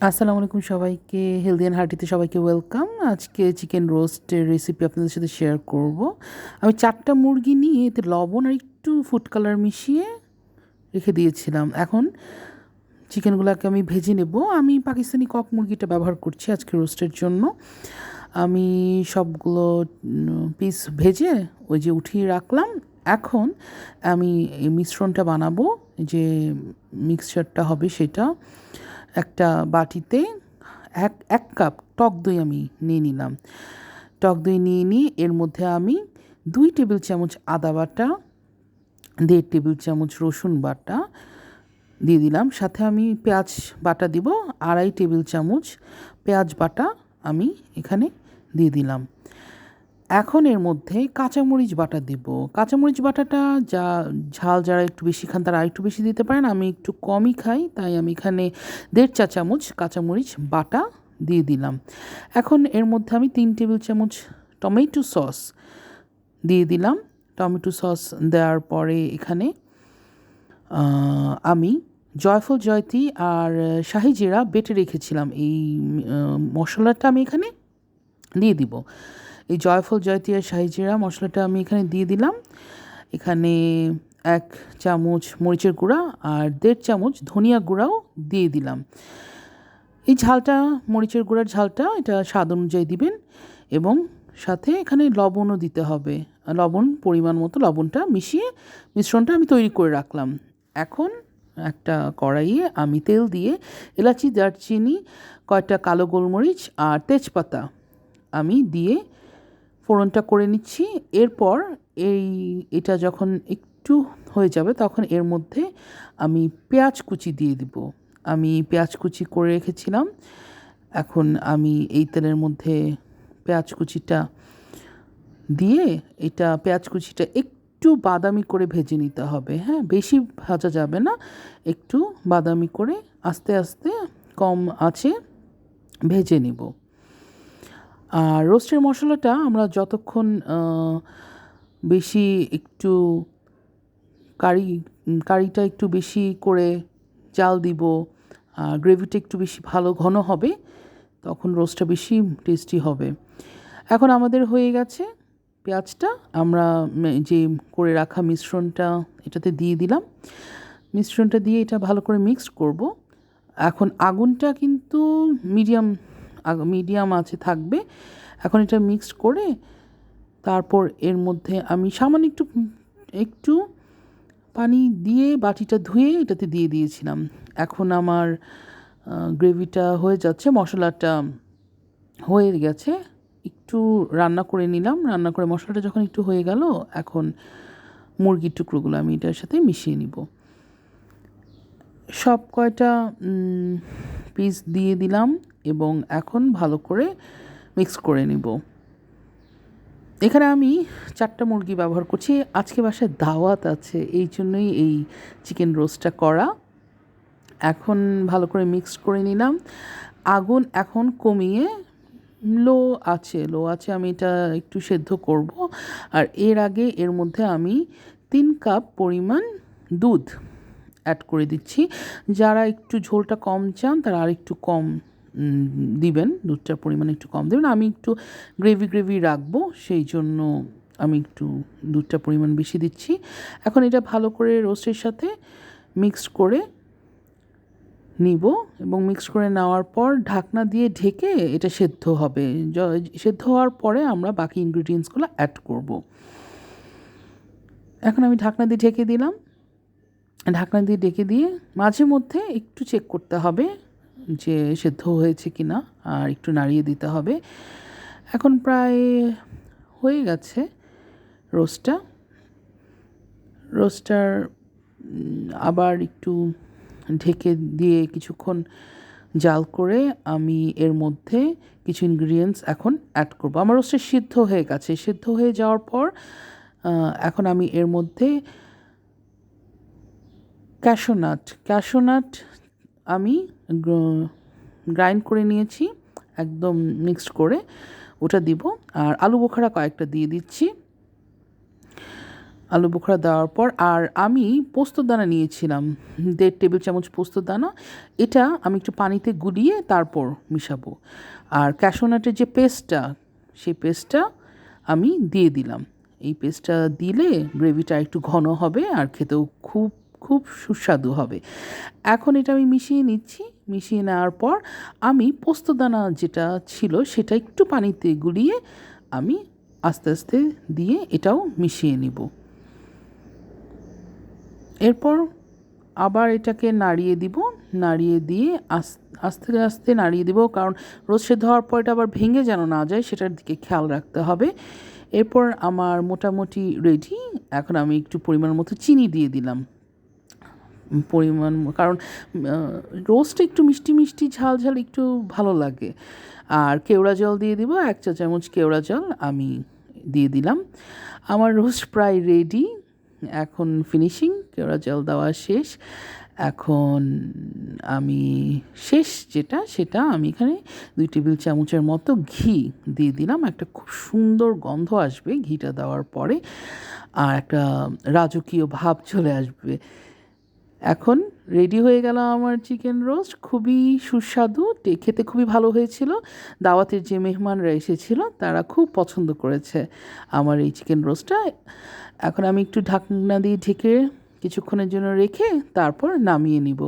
আসসালামু আলাইকুম সবাইকে। হেলদি অ্যান্ড হার্টিতে সবাইকে ওয়েলকাম আজকে চিকেন রোস্টের রেসিপি আপনাদের সাথে শেয়ার করব। আমি চারটা মুরগি নিয়ে এতে লবণ আর একটু ফুড কালার মিশিয়ে রেখে দিয়েছিলাম। এখন চিকেনগুলোকে আমি ভেজে নেব। আমি পাকিস্তানি কক মুরগিটা ব্যবহার করছি আজকে রোস্টের জন্য। আমি সবগুলো পিস ভেজে ওই যে উঠিয়ে রাখলাম। এখন আমি মিশ্রণটা বানাবো। যে মিক্সচারটা হবে সেটা। একটা বাটিতে এক এক কাপ টক দই আমি নিয়ে নিলাম। টক দই নিয়ে নিয়ে এর মধ্যে আমি দুই টেবিল চামচ আদা বাটা, দেড় টেবিল চামচ রসুন বাটা দিয়ে দিলাম। সাথে আমি পেঁয়াজ বাটা দিব, আড়াই টেবিল চামচ পেঁয়াজ বাটা আমি এখানে দিয়ে দিলাম। এখন এর মধ্যে কাঁচামরিচ বাটা দেব। কাঁচামরিচ বাটাটা যা ঝাল যারা একটু বেশি খান তারা একটু বেশি দিতে পারেন। আমি একটু কমই খাই, তাই আমি এখানে দেড় চা চামচ কাঁচামরিচ বাটা দিয়ে দিলাম। এখন এর মধ্যে আমি তিন টেবিল চামচ টমেটো সস দিয়ে দিলাম। টমেটো সস দেওয়ার পরে এখানে আমি জয়ফল, জয়তি আর শাহি জিরা বেটে রেখেছিলাম। এই মশলাটা আমি এখানে দিয়ে দিব। এই জয়ফল জয়তিয়া শাহিজিরা মশলাটা আমি এখানে দিয়ে দিলাম। এখানে এক চামচ মরিচের গুঁড়া আর দেড় চামচ ধনিয়া গুঁড়াও দিয়ে দিলাম। এই ঝালটা, মরিচের গুঁড়ার ঝালটা, এটা স্বাদ অনুযায়ী দিবেন এবং সাথে এখানে লবণও দিতে হবে। লবণ, পরিমাণ মতো লবণটা মিশিয়ে মিশ্রণটা আমি তৈরি করে রাখলাম। এখন একটা কড়াইয়ে আমি তেল দিয়ে এলাচি, দারচিনি, কয়েকটা কালো গোলমরিচ আর তেজপাতা আমি দিয়ে ফোড়নটা করে নিচ্ছি। এরপর এই, এটা যখন একটু হয়ে যাবে তখন এর মধ্যে আমি পেঁয়াজ কুচি দিয়ে দিব। আমি পেঁয়াজ কুচি করে রেখেছিলাম। এখন আমি এই তেলের মধ্যে পেঁয়াজ কুচিটা দিয়ে এটা পেঁয়াজ কুচিটা একটু বাদামি করে ভেজে নিতে হবে। হ্যাঁ বেশি ভাজা যাবে না। একটু বাদামি করে আস্তে আস্তে কম আছে ভেজে নিব। আর রোস্টের মশলাটা আমরা যতক্ষণ বেশি একটু কারি কারিটা একটু বেশি করে চাল দিব গ্রেভিটা একটু বেশি ভালো ঘন হবে, তখন রোস্টটা বেশি টেস্টি হবে। এখন আমাদের হয়ে গেছে পেঁয়াজটা। আমরা যে করে রাখা মিশ্রণটা এটাতে দিয়ে দিলাম। মিশ্রণটা দিয়ে এটা ভালো করে মিক্সড করব। এখন আগুনটা কিন্তু মিডিয়াম মিডিয়াম আছে, থাকবে। এখন এটা মিক্সড করে তারপর এর মধ্যে আমি সামান্য একটু একটু পানি দিয়ে বাটিটা ধুয়ে এটাতে দিয়ে দিয়েছিলাম। এখন আমার গ্রেভিটা হয়ে যাচ্ছে, মশলাটা হয়ে গেছে। একটু রান্না করে নিলাম। রান্না করে মশলাটা যখন একটু হয়ে গেল, এখন মুরগির টুকরোগুলো আমি এটার সাথে মিশিয়ে নিব। সব কয়টা পিস দিয়ে দিলাম। এবং এখন ভালো করে মিক্স করে নিব। এখানে আমি চারটা মুরগি ব্যবহার করছি। আজকে বাসায় দাওয়াত আছে, এই জন্যই এই চিকেন রোস্টটা করা। এখন ভালো করে মিক্স করে নিলাম। আগুন এখন কমিয়ে লো আছে লো আছে আমি এটা একটু সেদ্ধ করব। আর এর আগে এর মধ্যে আমি তিন কাপ পরিমাণ দুধ অ্যাড করে দিচ্ছি। যারা একটু ঝোলটা কম চান তারা আর একটু কম দিবেন, দুধটার পরিমাণ একটু কম দেবেন। আমি একটু গ্রেভি গ্রেভি রাখব, সেই জন্য আমি একটু দুধটার পরিমাণ বেশি দিচ্ছি। এখন এটা ভালো করে রোস্টের সাথে মিক্সড করে নিব এবং মিক্স করে নেওয়ার পর ঢাকনা দিয়ে ঢেকে এটা সেদ্ধ হবে। সেদ্ধ হওয়ার পরে আমরা বাকি ইনগ্রিডিয়েন্টসগুলো অ্যাড করব। এখন আমি ঢাকনা দিয়ে ঢেকে দিলাম। ঢাকনা দিয়ে ডেকে দিয়ে মাঝে মধ্যে একটু চেক করতে হবে যে সেদ্ধ হয়েছে কি না আর একটু নাড়িয়ে দিতে হবে। এখন প্রায় হয়ে গেছে রোস্টটা। রোস্টার আবার একটু ঢেকে দিয়ে কিছুক্ষণ জাল করে আমি এর মধ্যে কিছু ইনগ্রিডিয়েন্টস এখন অ্যাড করব। আমার রোস্টে সিদ্ধ হয়ে গেছে। সিদ্ধ হয়ে যাওয়ার পর এখন আমি এর মধ্যে ক্যাশোনাট ক্যাশোনাট আমি গ্রাইন্ড করে নিয়েছি, একদম মিক্সড করে, ওটা দিব। আর আলু বোখারা কয়েকটা দিয়ে দিচ্ছি। আলু বোখরা দেওয়ার পর, আর আমি পোস্তর দানা নিয়েছিলাম, দেড় টেবিল চামচ পোস্তর দানা। এটা আমি একটু পানিতে গুলিয়ে তারপর মিশাবো। আর ক্যাশোনাটের যে পেস্টটা সেই পেস্টটা আমি দিয়ে দিলাম। এই পেস্টটা দিলে গ্রেভিটা একটু ঘন হবে, আর খেতেও খুব খুব সুস্বাদু হবে। এখন এটা আমি মিশিয়ে নিচ্ছি। মিশিয়ে নেওয়ার পর আমি পোস্তদানা যেটা ছিল সেটা একটু পানিতে গুলিয়ে আমি আস্তে আস্তে দিয়ে এটাও মিশিয়ে নিব। এরপর আবার এটাকে নাড়িয়ে দিব। নাড়িয়ে দিয়ে আস্তে আস্তে নাড়িয়ে দিব কারণ রোজ সেদ্ধ হওয়ার পর এটা আবার ভেঙে যেন না যায় সেটার দিকে খেয়াল রাখতে হবে। এরপর আমার মোটামুটি রেডি এখন আমি একটু পরিমাণ মতো চিনি দিয়ে দিলাম। পরিমাণ, কারণ রোস্ট একটু মিষ্টি মিষ্টি, ঝাল ঝাল একটু ভালো লাগে। আর কেওড়া জল দিয়ে দিব, এক চা চামচ কেওড়া জল আমি দিয়ে দিলাম। আমার রোস্ট প্রায় রেডি এখন ফিনিশিং কেওড়া জল দেওয়া শেষ। এখন আমি, শেষ যেটা, সেটা আমি এখানে দুই টেবিল চামচের মতো ঘি দিয়ে দিলাম। একটা খুব সুন্দর গন্ধ আসবে ঘিটা দেওয়ার পরে। আর একটা রাজকীয় ভাব চলে আসবে। এখন রেডি হয়ে গেল আমার চিকেন রোস্ট খুবই সুস্বাদু খেতে খুবই ভালো হয়েছিল। দাওয়াতের যে মেহমানরা এসেছিল, তারা খুব পছন্দ করেছে আমার এই চিকেন রোস্টটা এখন আমি একটু ঢাকনা দিয়ে ঢেকে কিছুক্ষণের জন্য রেখে তারপর নামিয়ে নিব।